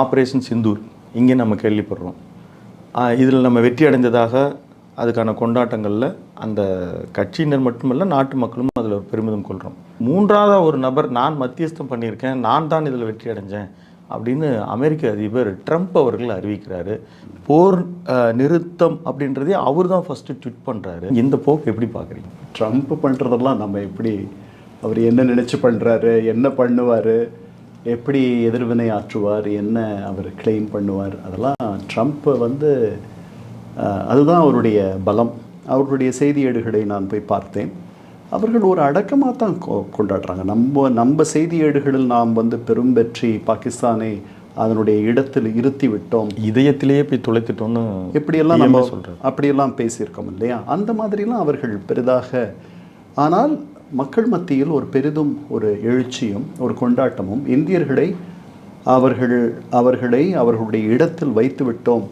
Operation Sindoor. இங்கே நம்ம கேள்விப்படுறோம். இதில் நம்ம வெற்றி அடைந்ததாக அதுக்கான கொண்டாட்டங்களில் அந்த கட்சியினர் மட்டுமல்ல நாட்டு மக்களும் அதில் ஒரு பெருமிதம் கொள்கிறோம். மூன்றாவது ஒரு நபர் நான் மத்தியஸ்தம் பண்ணியிருக்கேன் நான் தான் இதில் வெற்றி அடைஞ்சேன் அப்படின்னு அமெரிக்க அதிபர் ட்ரம்ப் அவர்கள் அறிவிக்கிறாரு. போர் நிறுத்தம் அப்படின்றதே அவர் தான் ஃபஸ்ட்டு ட்விட் பண்ணுறாரு இந்த போக்கு எப்படி பார்க்குறீங்க? ட்ரம்ப் பண்ணுறதெல்லாம் நம்ம எப்படி அவர் என்ன நினச்சி பண்ணுறாரு என்ன பண்ணுவார் எப்படி எதிர்வினை ஆற்றுவார் என்ன அவர் கிளைம் பண்ணுவார் அதெல்லாம் ட்ரம்ப் வந்து அதுதான் அவருடைய பலம். அவருடைய செய்தி ஏடுகளை நான் போய் பார்த்தேன். அவர்கள் ஒரு அடக்கமாக தான் கொ- கொண்டாடுறாங்க. நம்ம நம்ம செய்தி ஏடுகளில் நாம் வந்து பெரும் வெற்றி பாகிஸ்தானை அதனுடைய இடத்தில் இருத்தி விட்டோம் இதயத்திலேயே போய் தொலைத்துட்டோன்னு எப்படியெல்லாம் நம்ம சொல்கிறேன் அப்படியெல்லாம் பேசியிருக்கோம் இல்லையா? அந்த மாதிரிலாம் அவர்கள் பெரிதாக ஆனால் மக்கள் மத்தியில் ஒரு பெரிதும் ஒரு எழுச்சியும் ஒரு கொண்டாட்டமும் இந்தியர்களை அவர்கள் அவர்களை அவர்களுடைய இடத்தில் வைத்து விட்டோம்.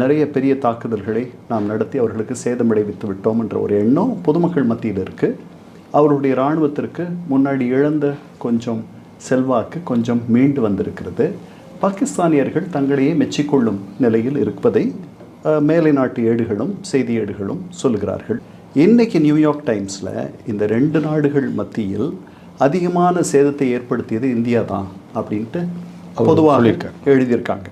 நிறைய பெரிய தாக்குதல்களை நாம் நடத்தி அவர்களுக்கு சேதமடைவித்து விட்டோம் என்ற ஒரு எண்ணம் பொதுமக்கள் மத்தியில் இருக்குது அவருடைய இராணுவத்திற்கு முன்னாடி இழந்த கொஞ்சம் செல்வாக்கு கொஞ்சம் மீண்டு வந்திருக்கிறது. பாகிஸ்தானியர்கள் தங்களையே மெச்சிக்கொள்ளும் நிலையில் இருப்பதை மேலை நாட்டு ஏடுகளும் செய்தி ஏடுகளும் சொல்லுகிறார்கள். இன்னைக்கு நியூயார்க் டைம்ஸில் இந்த ரெண்டு நாடுகள் மத்தியில் அதிகமான சேதத்தை ஏற்படுத்தியது இந்தியா தான் அப்படின்ட்டு பொதுவாக எழுதியிருக்காங்க.